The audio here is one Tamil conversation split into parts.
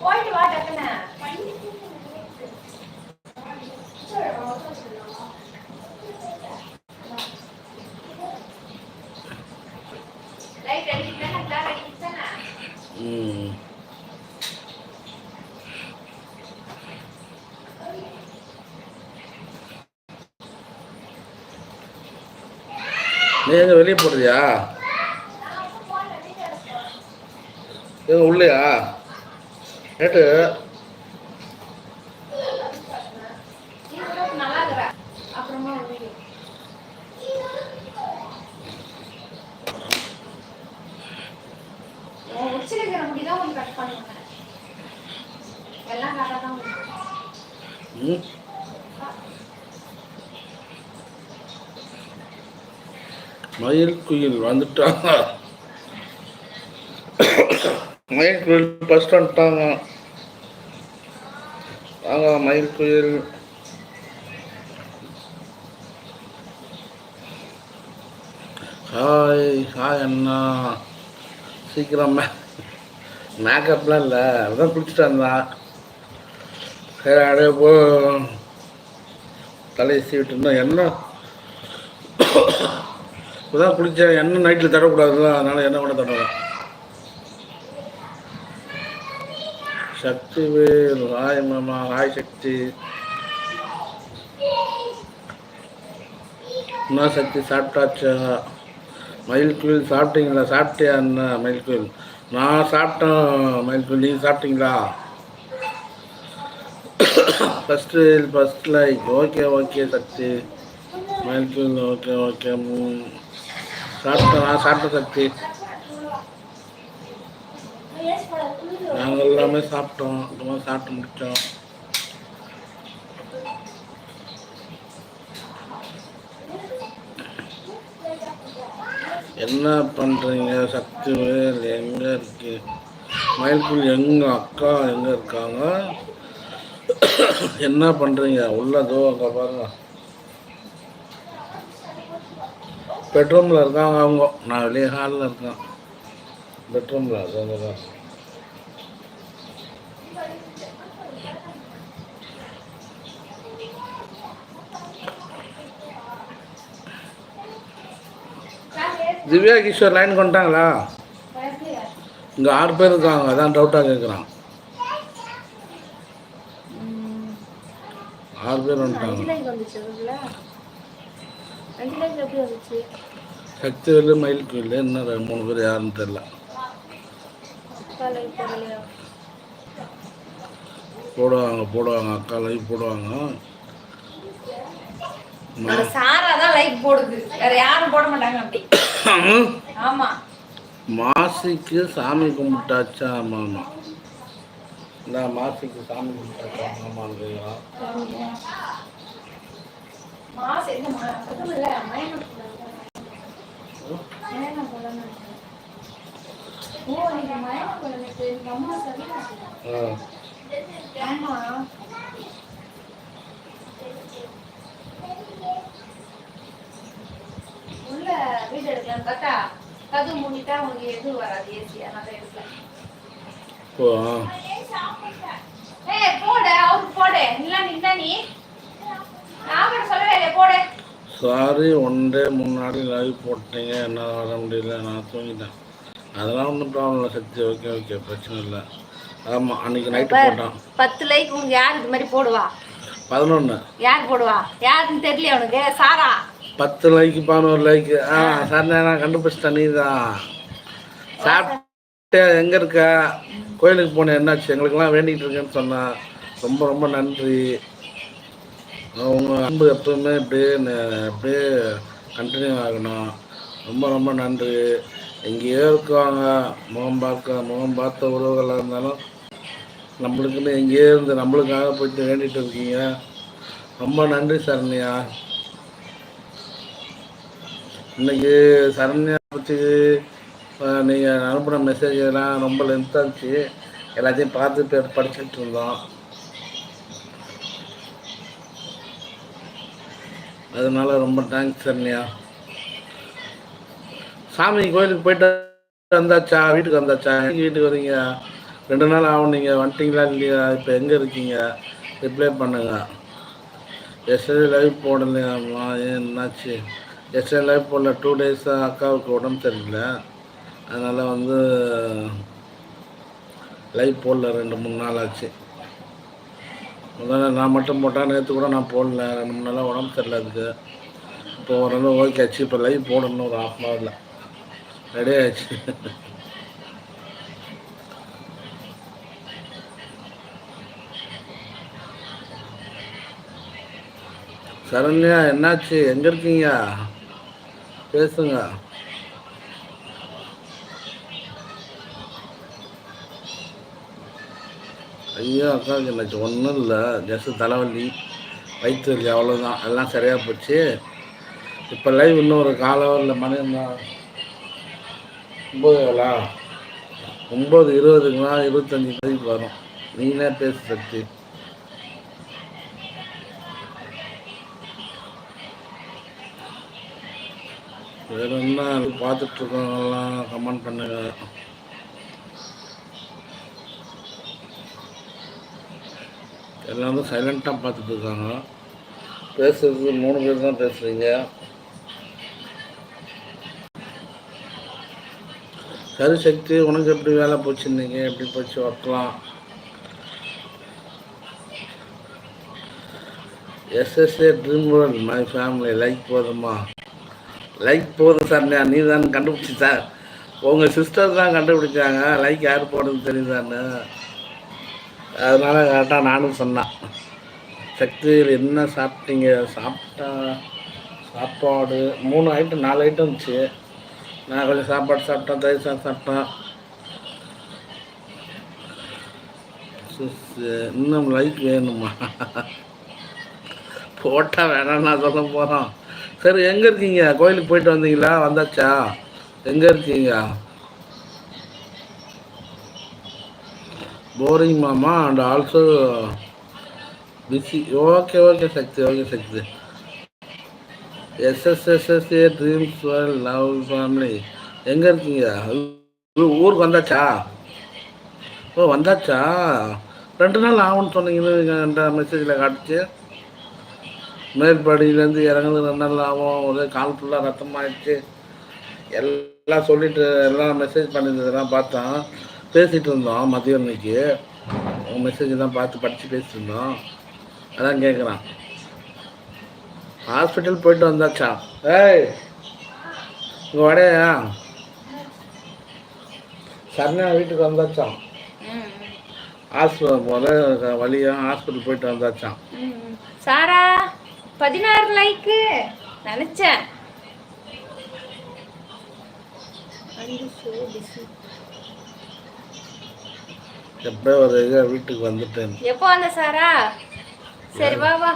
போயிட்டு வா டக்குன்னு. நீ எங்க வெளியே போடுறியா எங்க உள்ளையா நேற்று நீ கூட நல்லா இருக்கிற அப்புறமா ஒரு வீடியோ உன் உச்சிருக்கிற முடிதான் உங்களுக்கு கட் பண்ணுவேன் எல்லாம் கரெக்டாக தான் உள்ளையா? ம். மயில் குயில் வந்துட்டாங்க. மயில் குயில் ஸ்டாண்ட் வந்துட்டாங்க வாங்க மயில் குயில். ஹாய் ஹாய் அண்ணா. சீக்கிரம் மே மேக்கப்லாம் இல்லை. அதான் குளிச்சுட்டு வந்தான். சரி அப்படியே போ. தலையை சீவிட்டு இருந்தோம் என்ன? இப்போதான் குளித்தேன் எண்ணெய் நைட்டில் தடக்கூடாதுல்ல அதனால் எண்ணெய் கூட தடவை சக்தி வேல் ஹாய் மாமா ஹாய் சக்தி என்ன சக்தி சாப்பிட்டாச்சா? மயில் குயில் சாப்பிட்டீங்களா? சாப்பிட்டியா என்ன மயில் குயில் நான் சாப்பிட்டேன் மயில் குயில் நீங்கள் சாப்பிட்டீங்களா first first like okay okay Sakthi. Mayil Kuyil okay okay சாப்பிட்டேன் நான் சாப்பிட்டேன் சக்தி. நாங்கள் எல்லாமே சாப்பிட்டோம். அப்புறமா சாப்பிட்டு முடித்தோம் என்ன பண்ணுறீங்க சக்தி வேல் எங்கே இருக்கு? மயில்குள் எங்கள் அக்கா எங்கே இருக்காங்க? என்ன பண்ணுறீங்க உள்ளதோ அங்கே பாருங்க. பெட்ரூமில் இருக்காங்க அவங்க. நான் வெளியே ஹாலில் இருக்கேன். பெட்ரூமில் அங்கே தான் திவ்யா கிஷோர் லைன் கொண்டாங்களா? இங்கே ஆறு பேர் இருக்காங்க அதான் டவுட்டாக கேட்குறான் ஆறு பேர் வந்துட்டாங்க. சக்தி வெல்லு மயில் கோயில் இன்னும் ரெண்டு மூணு பேர் யாருன்னு தெரில போடுவாங்க போடுவாங்க அக்கா லைவ் போடுவாங்க. அந்த சாரா தான் லைக் போடுது. வேற யாரும் போட மாட்டாங்க அப்படி. ஆமா. மாசிக்கு சாமி கும்பிட்டாச்சா ஆமாம் இந்த மாசிக்கு சாமி கும்பிட்டாச்சா கேட்குறான் மாசு ஆ. ஆமா. உள்ள வீடு எடுக்கலாம் பார்த்தா கது மூடிட்டா உங்களுக்கு எதுவும் வராது ஏசி அதனால எடுக்கலாம். ஏய் போடு அவருக்கு போடு. இல்ல நின்னா நீ. நான் கூட சொல்லவே இல்லை போடு. சாரி ஒன் டே முன்னாடி லைவ் போட்டீங்க. என்னால் வர முடியல. நான் தூங்கிட்டேன். அதெல்லாம் ஒன்றும் ப்ராப்ளம் இல்லை சக்தி. ஓகே ஓகே பிரச்சனை இல்லை. ஆமாம் அன்றைக்கி நைட்டு போட்டான். பத்து லைக் உங்களுக்கு யார் இது மாதிரி போடுவா? பதினொன்று யார் போடுவா? யாருன்னு தெரியல உனக்கு சாரா. பத்து லைக்கு பதினோரு லைக்கு ஆ சார் நான் கண்டுபிடிச்சிட்டேன் நீ தான் சாப்பிட்டு எங்கே இருக்க? கோயிலுக்கு போனேன் என்னாச்சு? எங்களுக்கெல்லாம் வேண்டிகிட்டு இருக்கேன்னு சொன்னேன் ரொம்ப ரொம்ப நன்றி. உங்க அன்பு எப்பவுமே இப்படியே அப்படியே கண்டினியூ ஆகணும். ரொம்ப ரொம்ப நன்றி. எங்கேயோ இருக்குவாங்க முகம் பார்க்க முகம் பார்த்த உறவுகளாக இருந்தாலும் நம்மளுக்குன்னு எங்கேயோ இருந்து நம்மளுக்காக போயிட்டு வேண்டிட்டு இருக்கீங்க. ரொம்ப நன்றி சரண்யா. இன்னைக்கு சரண்யா பற்றி நீங்கள் அனுப்புன மெசேஜ் எல்லாம் ரொம்ப லென்த்தாக இருந்துச்சு. எல்லாத்தையும் பார்த்து படிச்சுட்டு இருந்தோம். அதனால ரொம்ப தேங்க்ஸ் சரண்யா. சாமி கோயிலுக்கு போயிட்டு வந்தாச்சா? வீட்டுக்கு வந்தாச்சா? வீட்டுக்கு வரீங்க ரெண்டு நாள் ஆகும் நீங்கள் வந்துட்டீங்களா இல்லையா? இப்போ எங்கே இருக்கீங்க? ரிப்ளை பண்ணுங்க. எஸ்டே லைவ் போடலையாம்மா ஏன் என்னாச்சு? எஸ்டே லைவ் போடல. டூ டேஸாக அக்காவுக்கு உடம்பு சரியில்லை. அதனால் வந்து லைவ் போடல. ரெண்டு மூணு நாள் ஆச்சு. முதல்ல நான் மட்டும் போட்டால் நேற்று கூட நான் போடல. ரெண்டு மூணு நாளாக உடம்பு சரியில்லை அதுக்கு. இப்போ ஓரளவு ஓகே ஆச்சு. இப்போ லைவ் போடணும் ஒரு ஹாஃப் அன் ஹவரில் ரெடி ஆயிடுச்சு. சரண்யா என்னாச்சு? எங்கே இருக்கீங்க? பேசுங்க. ஐயோ அக்காவுக்கு என்னாச்சு? ஒன்றும் இல்லை. ஜஸ்ட் தலைவலி வயிற்று வலி அவ்வளோதான் எல்லாம் சரியாக போச்சு. இப்போ லைவ் இன்னும் ஒரு கால இல்லை மணி என்ன ஒம்பது எவ்வளோ ஒம்பது இருபத்தஞ்சி மணிக்கு வரும். நீனே பேசு சக்தி. வேற என்ன பார்த்துட்டு இருக்கவங்கலாம் கமெண்ட் பண்ணுங்க. எல்லாரும் சைலண்ட்டாக பார்த்துட்டு இருக்காங்க பேசுறது மூணு பேர் தான் பேசுறீங்க. சரி சக்தி உனக்கு எப்படி வேலை போச்சு இன்னைக்கு? எப்படி போச்சு ஒர்க்லாம் SSA dream world my family like போதுமா? லைக் போகுது சார் நீ தான் கண்டுபிடிச்சி சார் உங்கள் சிஸ்டர் தான் கண்டுபிடிச்சாங்க. லைக் யார் போடுறது தெரியுதான்னு அதனால் கரெக்டாக நானும் சொன்னேன். சக்தி என்ன சாப்பிட்டீங்க? சாப்பிட்டா சாப்பாடு. மூணு ஐட்டம் நாலு ஐட்டம் இருந்துச்சு. நான் கொஞ்சம் சாப்பாடு சாப்பிட்டேன் தயிர் சாதம் சாப்பிட்டேன். சிஸ், இன்னும் லைக் வேணுமா? போட்டால் வேணாம் நான் சொல்ல போகிறோம் சரி எங்கே இருக்கீங்க? கோயிலுக்கு போயிட்டு வந்தீங்களா? வந்தாச்சா? எங்கே இருக்கீங்க? போரிங் மாமா and also busy okay okay Sakthi okay Sakthi. SSSSA dreams world love family எங்கே இருக்கீங்க? ஊருக்கு வந்தாச்சா? ஓ வந்தாச்சா? ரெண்டு நாள் ஆகும்னு சொன்னீங்கன்னு மெசேஜில் காட்டுச்சு. மேற்படியிலேருந்து இறங்குது ரெண்டு நாள் ஆகும் ஒரே கால் ஃபுல்லாக ரத்தமாயிடுச்சு. எல்லாம் சொல்லிட்டு எல்லாம் மெசேஜ் பண்ணியிருந்ததெல்லாம் பார்த்தோம் பேசிகிட்டு இருந்தோம் மதியம் அன்னைக்கு. உங்கள் மெசேஜ் தான் பார்த்து படித்து பேசிட்டு இருந்தோம். அதான் கேட்குறான் ஹாஸ்பிட்டல் போயிட்டு வந்தாச்சா? ஏய் இங்கே வடையா சரணா வீட்டுக்கு வந்தாச்சான் ஹாஸ்பிட்டல் போல வழியாக ஹாஸ்பிட்டல் போயிட்டு வந்தாச்சான். சாரா. பதினாறு லைக்கு நினைச்சேன். எப்போ ஒரு இது வீட்டுக்கு வந்துட்டேன். எப்போ வந்த சாரா? சரி வா வா.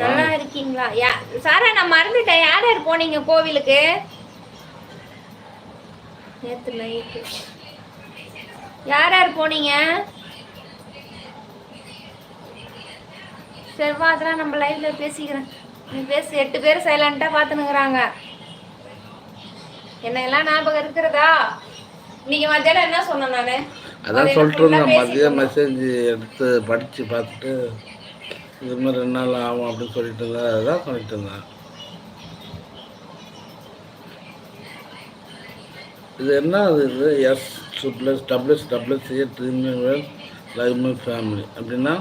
நல்லா இருக்கீங்களா? யா சாரா நான் மறந்துட்டேன். யார் யார் போனீங்க கோவிலுக்கு? நேத்து நைட்டு யார் யார் போனீங்க? சரி வா அதெல்லாம் நம்ம லைவ்ல பேசிக்கிறேன் நீ பேசு எட்டு பேர் சைலண்டா பார்த்துனுக்குறாங்க என்ன எல்லாம் ஞாபகம் இருக்கிறதா? இன்னைக்கு மத்தியானம் என்ன சொன்னேன் நானு? அதான் சொல்லிட்டு இருந்தேன் மதியம் மெசேஜ் எடுத்து படித்து பார்த்துட்டு இது மாதிரி ரெண்டு நாள் ஆகும் அப்படின்னு சொல்லிட்டு இருந்தேன் அதுதான் சொல்லிட்டு இருந்தேன். இது என்ன அது? இது எஸ் ப்ளஸ் டபிள்யூஸ் டபிள்யூஸ் ஏ ட்ரீம் லைவ் மை ஃபேமிலி அப்படின்னா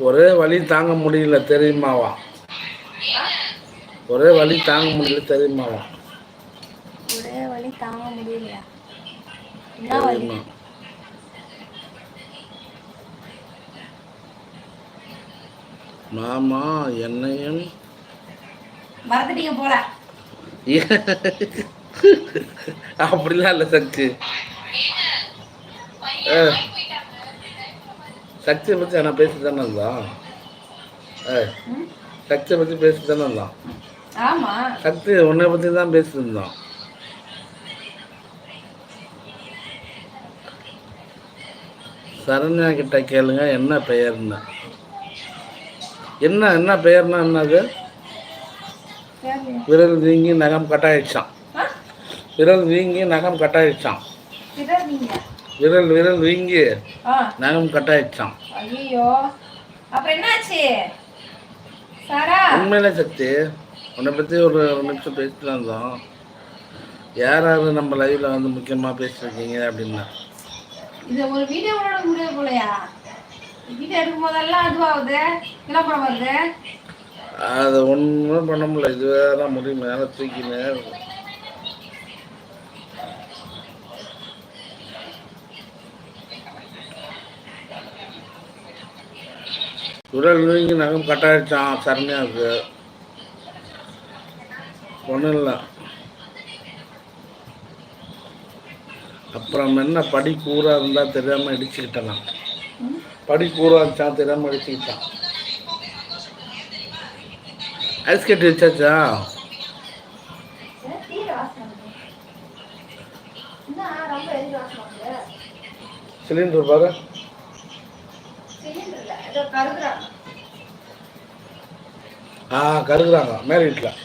ஒரே வலி தாங்க முடியல தெரியுமாவா? ஒரே வலி தாங்க முடியல தெரியுமாவா? ஒரே வலி தாங்க முடியலையா? என்ன வலி மாமா என்னையும் மறந்துட்டீங்க போல. அப்படிலாம் இல்லை சக்தி. சக்தியை பற்றி நான் பேசி தானே இருந்தான்? சக்தியை பற்றி பேசி தானே இருந்தான் சக்தி உன்னை பற்றி தான் பேசியிருந்தோம் சரண்யா கிட்ட கேளுங்க என்ன பெயர்னு. என்ன என்ன பெயர்னா என்னது. விரல் வீங்கி நகம் கட்டாயிடுச்சான்? விரல் வீங்கி நகம் கட்டாயிடுச்சான் விரல் விரல் வீங்கி நகம் கட்டாயிடுச்சான் ஐயோ அப்புறம் என்னாச்சு? சாரா. உண்மையிலே சக்தி உன்னை பற்றி ஒரு நிமிஷம் பேசிட்டு இருந்தோம் யார் யார் நம்ம லைவில் வந்து முக்கியமாக பேசியிருக்கீங்க அப்படின்னா. இது ஒரு வீடியோ கூட எடுக்க முடியாது போலயா? அது ஒன்றும் பண்ண முடியல. இதுவே தான் முடியும். மேலே தூக்கினே குரல் உடல் வீங்கி நகம் கட்டாயிடுச்சான் சரண்யாவுக்கு. ஒன்றும் இல்லை. அப்புறம் என்ன படி கூறா இருந்தால் தெரியாமல் இடிச்சுக்கிட்டேன் நான். ம்? படி கூறா ஐஸ் கட்டி வச்சாச்சா? சிலிண்டர் பாரு. ஆ கருகுறாங்க. மேல வீட்டில்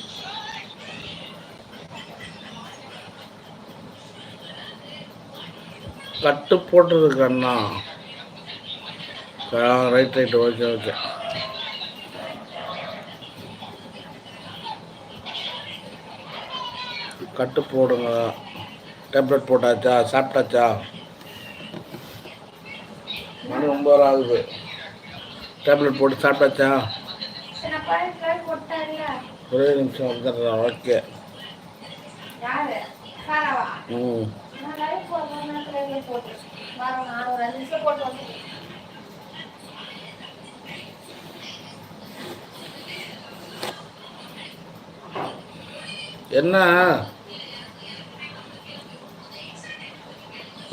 கட்டு போட்டிருக்கண்ணா ரைட் ரைட் ஓகே ஓகே கட்டு போடுங்க. டேப்லெட் போட்டாச்சா சாப்பிட்டாச்சா? மணி ஒம்பது ஆகுது. டேப்லெட் போட்டு சாப்பிட்டாச்சா. ஒரே நிமிஷம் வந்துடுறேன் ஓகே. ம் நான் live போடுறேன், நான் live ல போட்டுறேன். வரேன், நான் ஒரு அஞ்சு நிமிஷம் போட்டு வந்துடுறேன். என்ன?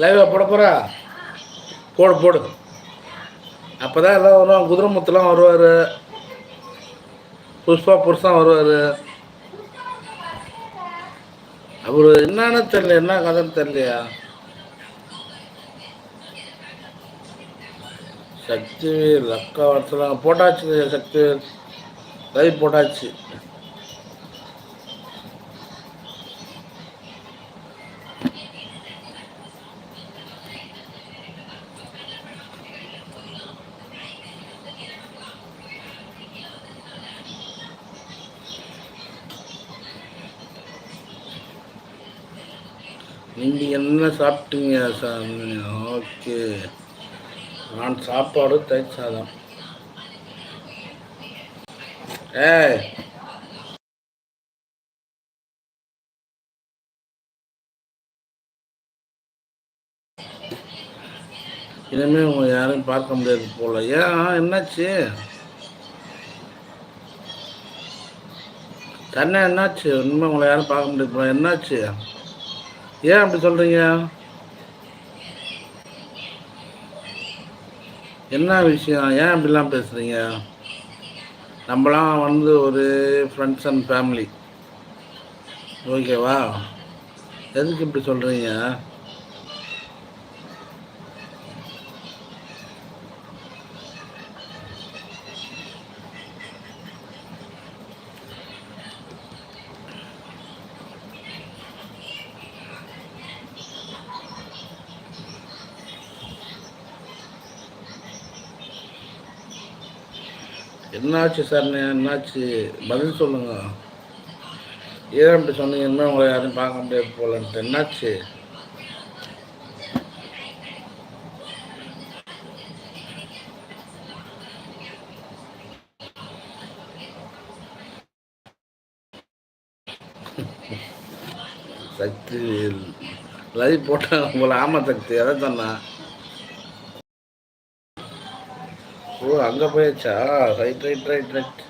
லைவா போட போகிறா போடு போடு. அப்பதான் எல்லாம் வரும் குதிரைமுத்துலாம் வருவார். புஷ்பா புருஷன் வருவார். அவர் என்னன்னு தெரியல என்ன கதைன்னு தெரியலையா? சக்திவேல் அக்கா வரலாம் போட்டாச்சு சக்திவேல் லைவ் போட்டாச்சு. நீங்கள் என்ன சாப்பிட்டீங்க சாமி? ஓகே. நான் சாப்பாடு தயிர் சாதம். ஏ இனிமே உங்க யாரையும் பார்க்க முடியாது போல. ஏன்? என்னாச்சு? தண்ணே என்னாச்சு? இனிமே உங்களை யாரும் பார்க்க முடியாது போல. என்னாச்சு? ஏன் அப்படி சொல்றீங்க? என்ன விஷயம்? ஏன் அப்படிலாம் பேசுறீங்க? நம்மளாம் வந்து ஒரு ஃப்ரெண்ட்ஸ் அண்ட் ஃபேமிலி ஓகேவா எதுக்கு இப்படி சொல்றீங்க? என்னாச்சு சார்? என்னாச்சு? பதில் சொல்லுங்க. ஏன் அப்படி சொன்னீங்க? உங்களை யாரும் பார்க்க முடியாது போலன்ட்டு. என்னாச்சு? சக்தி லைவ் போட்டால் உங்களை ஆமா சக்தி. அதை தானே அங்கே போயாச்சா? Right right right right.